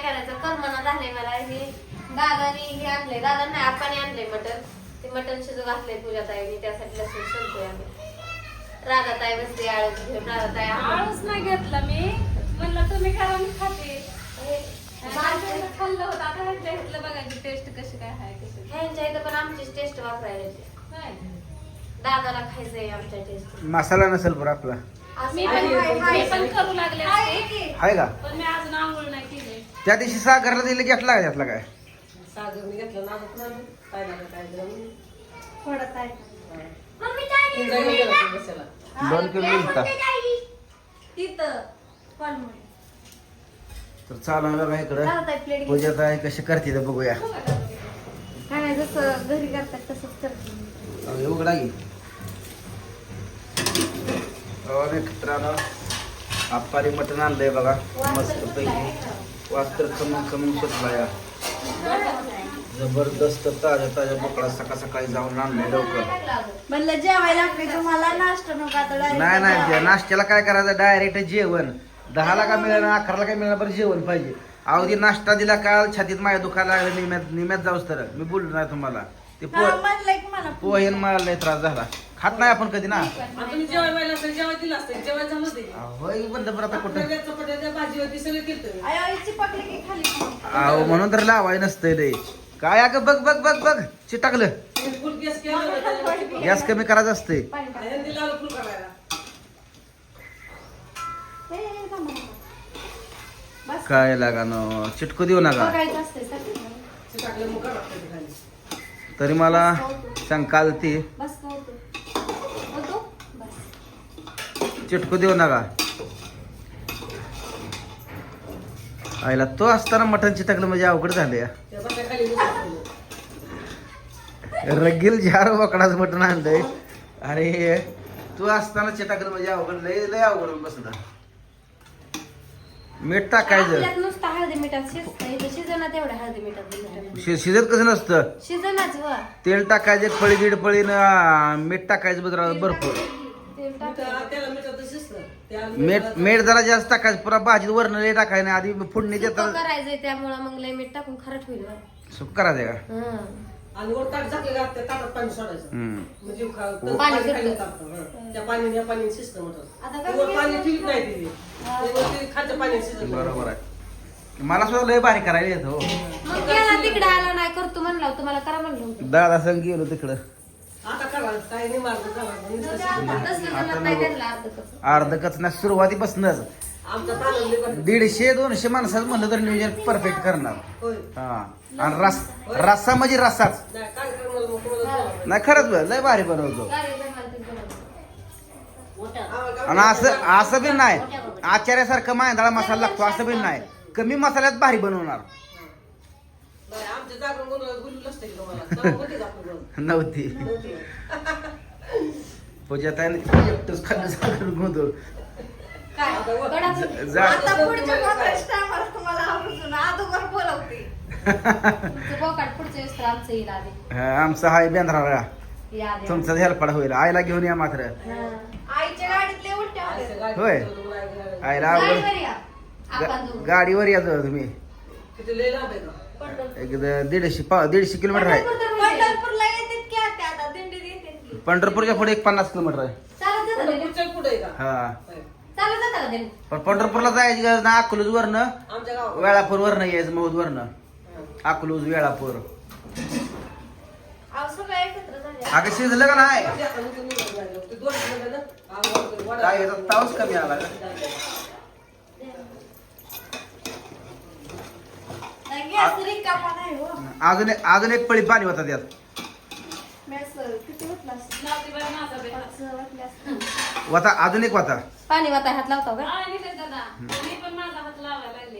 काय करायचं कर्मना झालंय मला. हे दादानी हे आणलंय. दादा नाही आपण आणलंय मटन ते मटन शिजू घातलंय तुझ्या ताईने. त्यासाठी लसूण आम्ही. राधा ताई बसली आळस घेऊन. राधा ताई आळूच नाही घेतला मी. म्हणलं तुम्ही करा मी खाते. खाल्लं होतं आता ह्याच्या घेतलं बघायची टेस्ट कशी काय आहे कशी ह्यांच्या इथं पण आमचीच टेस्ट वापरायला येते. नाही. दादाला खायचंय आमच्या टेस्ट मसाला नसेल बरं आपला. मी पण मी पण करू लागले असते. आहे का? पण मी अजून आंघोळ नाही केली. त्या दिवशी सागरला दिलं घेतला का त्यातला काय? सागरने घेतलं ना आपण आणून. काय काय काय गेला तो बसायला. दोन किलो दिलता तिथं कॉलमध्ये. तर चालू आहे बघा इकडं. प्लेट घे. पूजा आहे कशी करते ते बघूया. काय नाही जसं घरी करतात तसंच करते. अहो, हे उघडा की अहो, मित्रांनो आप्पारी मटण आणलंय बघा मस्त पैकी वास्त्र खमंग सुटला या जबरदस्त ताज्या ताज्या बोकडा सकाळ सकाळी जाऊन आणलाय लवकर। म्हणलं जेवायला तुम्हाला नाश्ता नका नाही नाही नाश्त्याला काय करायचं? डायरेक्ट जेवण. दहाला का मिळेल अकराला काय मिळेल बरं जेवण पाहिजे. ती नाश्ता दिला काल छातीत माझ्या दुखायला लागलं निम्यात निम्यात जाऊस तर. मी बोललो नाही तुम्हाला. ते हा, पो म्हणलं की मला पोहेन मला लय त्रास झाला. खात नाही आपण कधी ना? आणि तुम्ही जेवायला पाहिलं असतं जेवायला दिलं असतं जेवायला झालं ते होय बंद बरं आता कुठं? चपात्या चपात्या भाजी होती सगळं केलं आयो, हिची पकडी की खाली अहो म्हणून तर लावाय नसतंय लय. काय अगं बघ बघ बघ बघ चिटाकलं. फुल गॅस केला होता त्याच्यावर. गॅस कमी करायचं असतंय. पाणी टाक. आणि दिला फुल करायला. ए, ए, थांबा, थांबा. बस. काय लागा न चिटकू देऊ नका. बघायचं असतंय सगळं. ते टाकलं मग करा ते खाली. तरी मला शंका? बस. चिटकू देऊ नका आईला तो असताना मटण चिटकलं म्हणजे अवघड झाले. रगील चार बोकडाच मटण आणलंय अरे तू असताना चिटकलं म्हणजे अवघड लय लय अवघड बसला मीठ टाकायचं आपल्यात नुसतं हळदी मिठात शिजतं इथं शिजना तेवढं हळदी मिठात मिठात. शि- शिजत कसं नसतं शिजनाच व तेल टाकायचं एक पळी दीड पळी मीठ टाकायचं बरं भरपूर तेल त्याला शिजलं. मीठ मीठ जरा जास्त टाकायचं पुन्हा भाजीत वरण लय टाकायचं नाही आधी फोडणी सुकं देतात करायचंय त्यामुळं मग लय मीठ टाकून खरट होईल बा. सुक करायचं का हं. आणि वर ताट झाकलं का त्या ताटात पाणी सोडायचं हम्म. म्हणजे खा-. पाणी पाणी खाली सुटतं. तापतं, हं. त्या पाणी या पाणी आता वर पाणी नाही तिथे ते वर ते खालच्या पाण्यात शिजत बरोबर आहे मला सुद्धा लय भारी करायला येत हो मग गेला तिकडे आला नाही करतो म्हणला तुम्हाला करा म्हणलं होतं दादा संग गेलो तिकडं आता करा काही नाही मार्ग करा नुसतं शिजलं. तसलं जमत नाही त्यांना अर्ध कसं. अर्ध कचना सुरुवातीपासूनच दीडशे दोनशे माणसाचं म्हणलं तर नियोजन परफेक्ट करणार. हा. आणि रस रस्सा म्हणजे रस्साच. नाही खरंच बरं, लय भारी बनवतो. आणि असं असं बी नाही. आचार्यासारखं मांदळा मसाला लागतो असं बी नाही. कमी मसाल्यात भारी बनवणार. नव्हती. पूजा ताईने एकटंच खाल्लं साखर होतो काय? आता वर- गडाचं- जा आता पुढच्या podcast टायमाला तुम्हाला आवर्जून अगोदर बोलवते. तुमचं बोकाड पुढच्या वेळेस तर आमचं येईल आधी. हा, आमचा हाय आधी. तुमचा हेल्पाड होईल. आईला घेऊन या मात्र. हं. आईच्या गाडीतले उलट्या होत्या. असं गाडी होय. आईला आवड. गाडीवर या. यायचं तुम्ही? पंढरपूर. एक द- दीडशे पा- दीडशे किलोमीटर आहे. पंढरपूर तर. पंढरपूरला येतात की आता? आता दिंडीत येतात की. पंढरपूरच्या पुढे एक पन्नास किलोमीटर आहे. चालत पुढे का? हा. जाता का ते? पण पंढरपूरला जायची गरज ना अकलूज वरनं. आमच्या गावात वेळापूर वरनं यायचं मौद वरनं. अकलूज वेळापूर. अहो सगळं एकत्र झाले. अगं शिजलं का नाही? ते आता नुसतं निघत नाही. ते दोन किलोमीटर ना, गावावर वडा- काय याचा तावच कमी आला का? नाही गॅस रिकामा नाही हो. अजून एक- अजून एक पळी पाणी होता त्यात. होता अजून एक पाणी वाता हात लावतो का?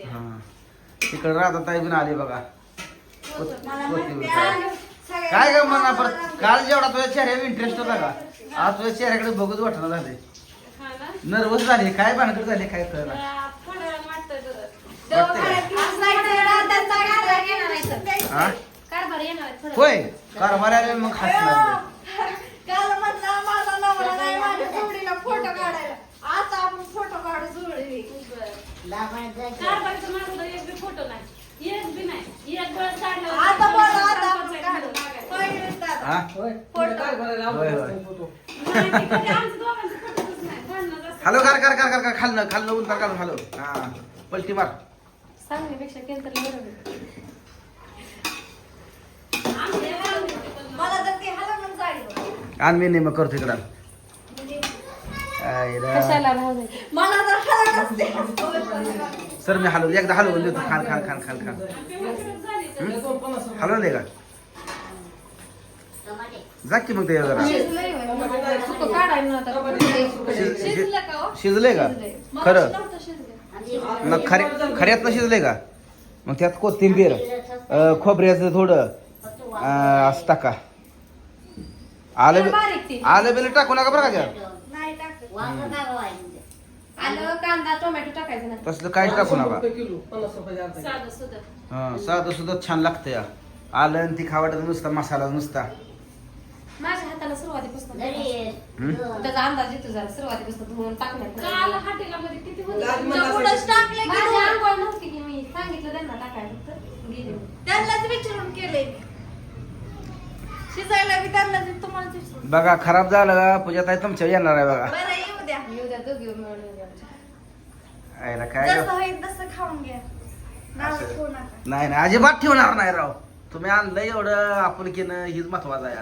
हा तिकडे राहता ताई पण आली बघा. मला होती म्हणते, होती. "आ, सगळ्या काय ग म्हणा परत काल जेवढा तुझ्या चेहऱ्यावर इंटरेस्ट होता का? आज तुझ्या चेहऱ्याकडे बघत वाटणं झाले हा नर्वस झाले. काय भानगड झाले काय कळलं. हा? होय मग काल माझा नवरा नाही माझ्या जोडीला फोटो काढायला. आता आपण फोटो काढू जोडी हॅलो कर कर कर खाल्लं कार खालनं खाल्लं हॅलो हा पलटी मार. सांगण्यापेक्षा केलं तर आणि मी नेमकं करतो इकडं आईला. कशाला राहू दे मला तर हलवूनच ते सर मी हलवू एकदा हलवून देतो खान खान खान खान खान दे का जा की मग ते जरा शिजलंय होय. सुकं काढायला नव्हतं. शिज- शिजलं का हो? का. खरं नव्हतं शिजलं. मग खरे खऱ्यातनं शिजलंय का मग त्यात कोथिंबीर अं, खोबऱ्याचं थोडं अं, असं टाका आलं ती. आलं बिलं टाकू नका बरं का त्यात नाही टाकत आलं कांदा टोमॅटो टाकायचं नाही तसलं काहीच टाकू नका रुपये किलो पन्नास रुपये अर्धा किलो. साधं सुधं हा साधं सुद्धा छान लागतं या आलं आणि ती खावाटं नुसता मसाला नुसता माझ्या हाताला सुरुवातीपासून हम्म? त्याचा अंदाज येतो जरा सुरुवातीपासून धुवून काल टाकण्यात हाटेला मध्ये किती होतं? लाल मला पुढंच असायचं. टाकले की माझी नाही? आंघोळ नव्हती की मी सांगितलं त्यांना टाकायला तर गेले मी. त्यांनाच विचारून केलंय मी. शिजायला बघा खराब झालं का पूजा ताई तुमच्या येणार आहे बघा. बरं येऊ द्या. येऊ द्या दोघी मिळून येऊ द्या. आमच्या. आईला काय जसं गं? होईल तसं खाऊन घ्या. नाव असं. ठेवू नका. नाही नाही अजिबात ठेवणार नाही राव. तुम्ही आणलं एवढं आपुलकीनं हीच महत्वाचं आहे.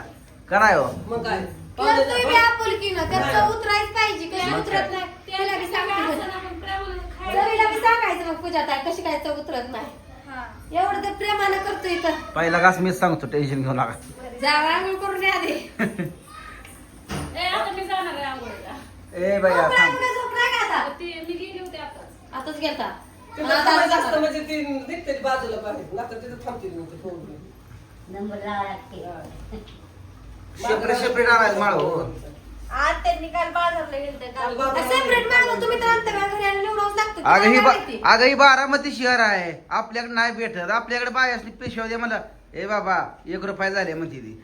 का नाही हो? मग काय? करतोय बी आपुलकीनं त्याचं नाही. उतरायच पाहिजे मग उतरत काय? नाही. बी सांगायचं बी सांगायचं मग पूजा ताई कशी काय चव उतरत नाही. एवढं तर प्रेमानं करतोय तर पहिला घास मीच सांगतो टेन्शन घेऊ नका. जावा आंघोळ करून या दे ए, आता मी जाणार आहे आंघोळीला. ए थांब. का आता? ते मी गेली होते आताच. गेलता. आता. म्हणजे ती निघते बाजूला बाहेर. तिथं थांबते फोन सेपरेट सेपरेट आणायचं माळ हो. आज त्यांनी काल बाजारला गेलते काल काल बाजारला सेपरेट मागवतो तुम्ही तर आणता घरी आणि निवडावंच लागतं अगं ही तुम्हाला बा- काय माहिती? अगं ही बारामती शहर आहे. आपल्याकडे नाही भेटत. आपल्याकडे बाय असली पेशवा दे मला ए बाबा एक रुपये झाले म्हणते ती.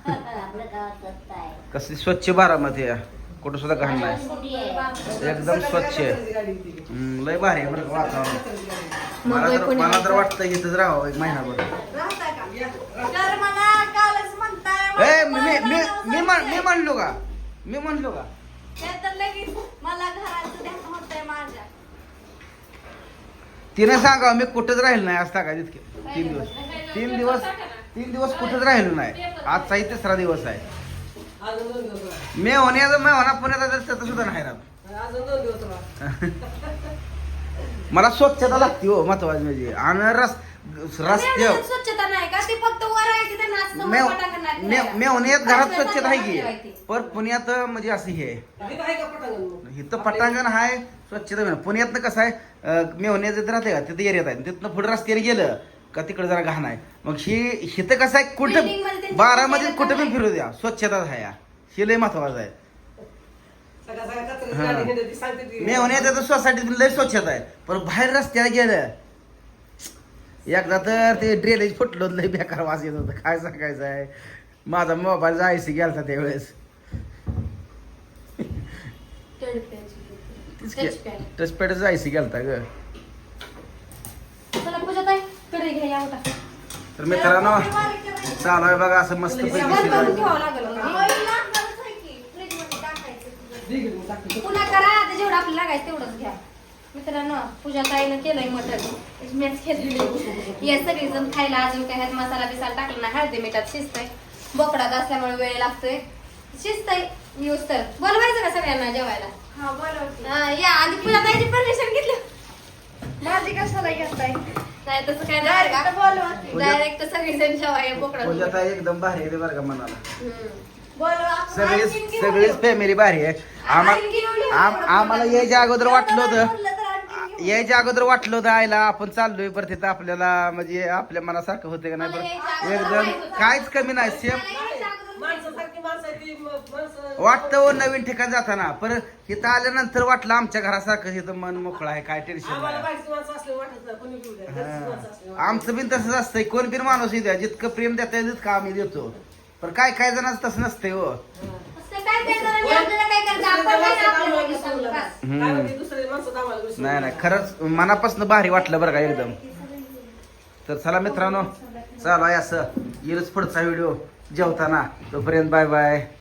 कसली स्वच्छ बारामती आहे. कुठं सुद्धा घाण नाही. एकदम स्वच्छ आहे. हम्म, लय भारी आहे बरं का वातावरण. मला तर मला तर वाटतं इथंच राहावं एक महिनाभर. राहता का? तर मला कालच म्हणताय ए मला मी मी बाजाराला मी म्हण- मी जायचंय. म्हणलो का? मी म्हणलो का? ते तर लगेच मला घराचं ध्यान होतंय माझ्या. तिने सांगा मी कुठंच राहिलो नाही आज टाका तितके. तीन दिवस. तीन दिवस तीन दिवस कुठंच राहिलो नाही. आजचाही तिसरा दिवस आहे. अजून दोन दिवस राहा. मी होण्याचं मी होणार पुण्यात आहे तर सुद्धा नाही राहत. अजून दोन दिवस राहा. मला स्वच्छता लागते हो महत्वाची म्हणजे. आणि रस रस्ते मेवण्यात स्वच्छता नाही का ते फक्त वर आहे मेव मेवण्यात घरात स्वच्छता आहे की पण पुण्यात म्हणजे असं हे आहे. इथं आहे का पटांगण? इथं पटांगण आहे स्वच्छता नाही. पुण्यातनं कसं आहे अं, मेवण्यात जिथं राहते का तिथं एरियात आहे तिथनं पुढे रस्त्याने गेलं का तिकडे जरा घाण आहे मग ही इथं कसं आहे Building मध्ये कुठं त्यांची बारामध्ये स्वच्छता कुठं पण. फिरू द्या स्वच्छताच आहे या. हे लय महत्वाचं आहे सगळ्या कचऱ्याची हा. गाडी हिंडते, ती सांगते ती. मेवण्यात आता सोसायटीत लय स्वच्छता आहे पण बाहेर रस्त्याला गेलं एकदा तर ते ड्रेनेज फुटलं लय बेकार वास येत होतं. काय सांगायचं आहे? माझा मोबाईल जायची गेलता त्यावेळेस. टचपॅड जायची गेलता ग. तर मित्रांनो चालू आहे बघा असं मस्त पैकी टाकते. पुन्हा करा जेवढं आपल्याला लागायचं तेवढंच घ्या. मित्रांनो पूजा ताईनं केलंय मटण. मॅच घेतलेली या सगळेजण खायला अजून काही ह्यात मसाला बिसाला टाकला ना हळदी मिठात शिजतंय. बोकडात असल्यामुळे वेळ लागतोय. शिजतंय. यूज तर. बोलवायचं का सगळ्यांना जेवायला? हा बोलवते. हा, या. आधी पूजा ताईची परमिशन घेतली. भाजी कशाला घेताय? नाही तसं काय डायरेक्ट बोलवा डायरेक्ट सगळेजण जेवाय बोकडा पूजा ताई एकदम भारी आहे रे बरं का मनाला. बोलवा आपण सगळीच. फॅमिली भारी आहे. आम्हाला यायच्या अगोदर वाटलं होतं. यायच्या अगोदर वाटलं होतं आयला आपण चाललोय बरं तिथं आपल्याला म्हणजे आपल्या मनासारखं होते का नाही बरं? एकदम. काहीच कमी नाही सेम वाटतं हो नवीन ठिकाण जाताना. पर इथं आल्यानंतर वाटलं आमच्या घरासारखं इथं मन मोकळं आहे काय टेन्शन नाही. हा. आमचं बिन तसंच असतंय कोण बिन माणूस द्या जितकं प्रेम देता येईल तितकं आम्ही देतो. पण काय काय जणांचं तसं नसतंय हो. नाही नाही खरंच मनापासून भारी वाटलं बरं का एकदम. तर चला मित्रांनो चालू आहे असं. येईलच पुढचा व्हिडिओ. जेवताना. तोपर्यंत बाय बाय.